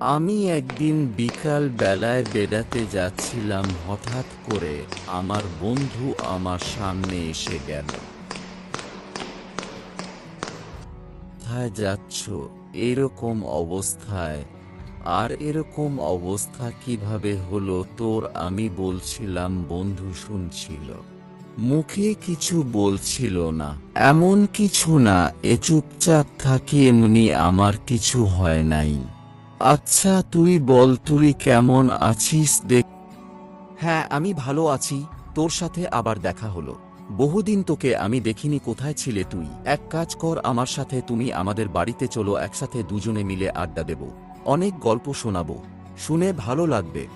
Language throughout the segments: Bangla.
আমি একদিন বিকাল বেলায় বেড়াতে যাচ্ছিলাম হঠাৎ করে আমার বন্ধু আমার সামনে এসে গেল। কোথায় যাচ্ছ? এরকম অবস্থায়। আর এরকম অবস্থা কীভাবে হলো তোর আমি বলছিলাম, বন্ধু শুনছিল। মুখে কিছু বলছিল না। এমন কিছু না, এ চুপচাপ থাকি এমনি আমার কিছু হয় নাই। আচ্ছা তুই বল, তুই কেমন আছিস দেখ হ্যাঁ আমি ভালো আছি। তোর সাথে আবার দেখা হলো। বহুদিন তোকে আমি দেখিনি, কোথায় ছিলে তুই? এক কাজ কর, আমার সাথে তুমি আমাদের বাড়িতে চলো, একসাথে দুজনে মিলে আড্ডা দেব। অনেক গল্প শোনাবো। শুনে ভালো লাগবে।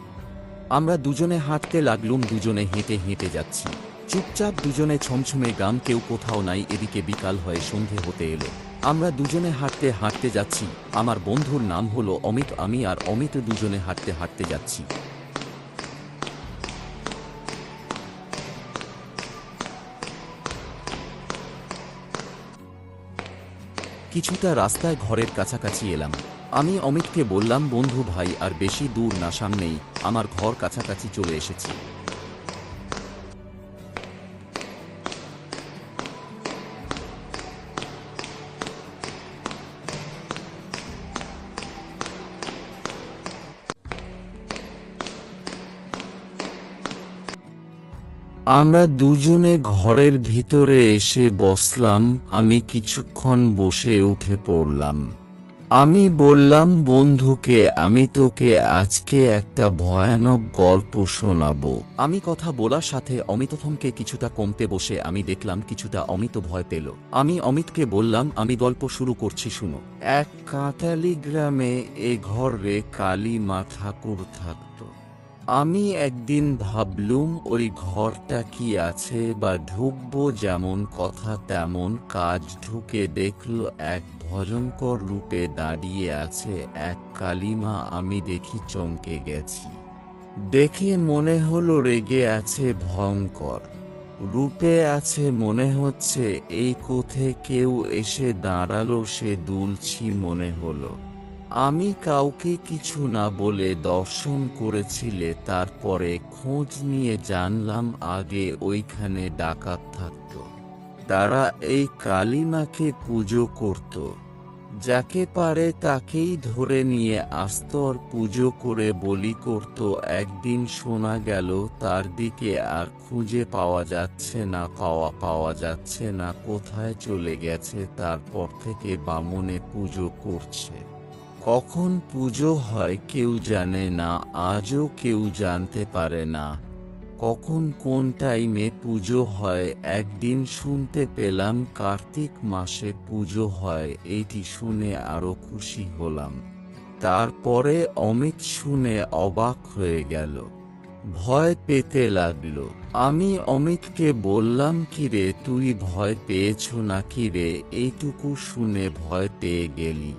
আমরা দুজনে হাঁটতে লাগলুম, দুজনে হেঁটে হেঁটে যাচ্ছি। চুপচাপ দুজনে ছমছমে গাম কেউ কোথাও নাই, এদিকে বিকাল হয়ে সন্ধে হতে এলো। আমরা দুজনে হাঁটতে হাঁটতে যাচ্ছি। আমার বন্ধুর নাম হলো অমিত, আমি আর অমিত দুজনে হাঁটতে হাঁটতে যাচ্ছি। কিছুটা রাস্তায় ঘরের কাছাকাছি এলাম। আমি অমিতকে বললাম, বন্ধু ভাই, আর বেশি দূর না, সামনেই। আমার ঘর কাছাকাছি চলে এসেছি। আমরা দুজনে ঘরের ভিতরে এসে বসলাম, আমি কিছুক্ষণ বসে উঠে পড়লাম। আমি বললাম, বন্ধুকে, আমি তোকে আজকে একটা ভয়ানক গল্প শোনাবো। আমি কথা বলার সাথে অমিতথমকে কিছুটা কমতে বসে আমি দেখলাম কিছুটা অমিত ভয় পেল। আমি অমিতকে বললাম, আমি গল্প শুরু করছি, শুনো। এক কাঁটালি গ্রামে এ ঘরে কালী মা ঠাকুর থাকতো। আমি একদিন ভাবলুম ওই ঘরটা কি আছে বা ঢুকবো যেমন কথা তেমন কাজ ঢুকে দেখল এক ভয়ঙ্কর রূপে দাঁড়িয়ে আছে এক কালিমা। আমি দেখি চমকে গেছি। দেখে মনে হলো রেগে আছে ভয়ঙ্কর। রূপে আছে মনে হচ্ছে, এই কোথে কেউ এসে দাঁড়াল সে দুলছি মনে হলো। আমি কাউকে কিছু না বলে দর্শন করেছিলে, তারপরে খোঁজ নিয়ে জানলাম আগে ওইখানে ডাকাত থাকত। তারা এই কালিমাকে পুজো করত। যাকে পারে তাকেই ধরে নিয়ে আস্তর পুজো করে বলি করত, একদিন শোনা গেল তার দিকে আর খুঁজে পাওয়া যাচ্ছে না, পাওয়া পাওয়া যাচ্ছে না, কোথায় চলে গেছে, তারপর থেকে বামনে পুজো করছে। কখন পুজো হয় কেউ জানে না, আজও কেউ জানতে পারে না। কখন কোন টাইমে পুজো হয়, একদিন শুনতে পেলাম কার্তিক মাসে পুজো হয়, এটি শুনে আরও খুশি হলাম। তারপরে অমিত শুনে অবাক হয়ে গেল। ভয় পেতে লাগল। আমি অমিতকে বললাম, কি রে, তুই ভয় পেয়েছ নাকি রে? এইটুকু শুনে ভয় পেয়ে গেলি।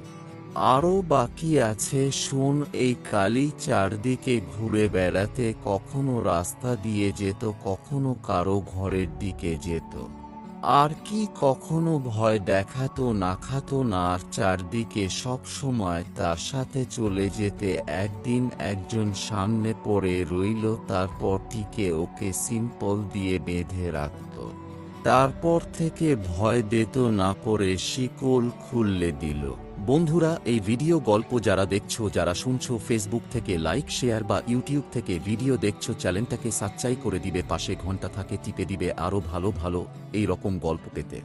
আরও বাকি আছে, শোন, এই কালি চারদিকে ঘুরে বেড়াতে কখনো রাস্তা দিয়ে যেত, কখনো কারও ঘরের দিকে যেত। আর কি কখনো ভয় দেখাতো না খাতো না, আর চারদিকে সব সময় তার সাথে চলে যেতে একদিন একজন সামনে পড়ে রইল, তারপর টিকে ওকে সিম্পল দিয়ে বেঁধে রাখত। তারপর থেকে ভয় দিত, না করে শিকল খুললে দিল। বন্ধুরা, এই ভিডিও গল্প যারা দেখছ, যারা শুনছো ফেসবুক থেকে লাইক শেয়ার বা ইউটিউব থেকে ভিডিও দেখছ, চ্যানেলটাকে সাচ্চাই করে দিবে, পাশে ঘণ্টা থাকে, টিপে দিবে আরও ভালো ভালো এই রকম গল্প পেতে।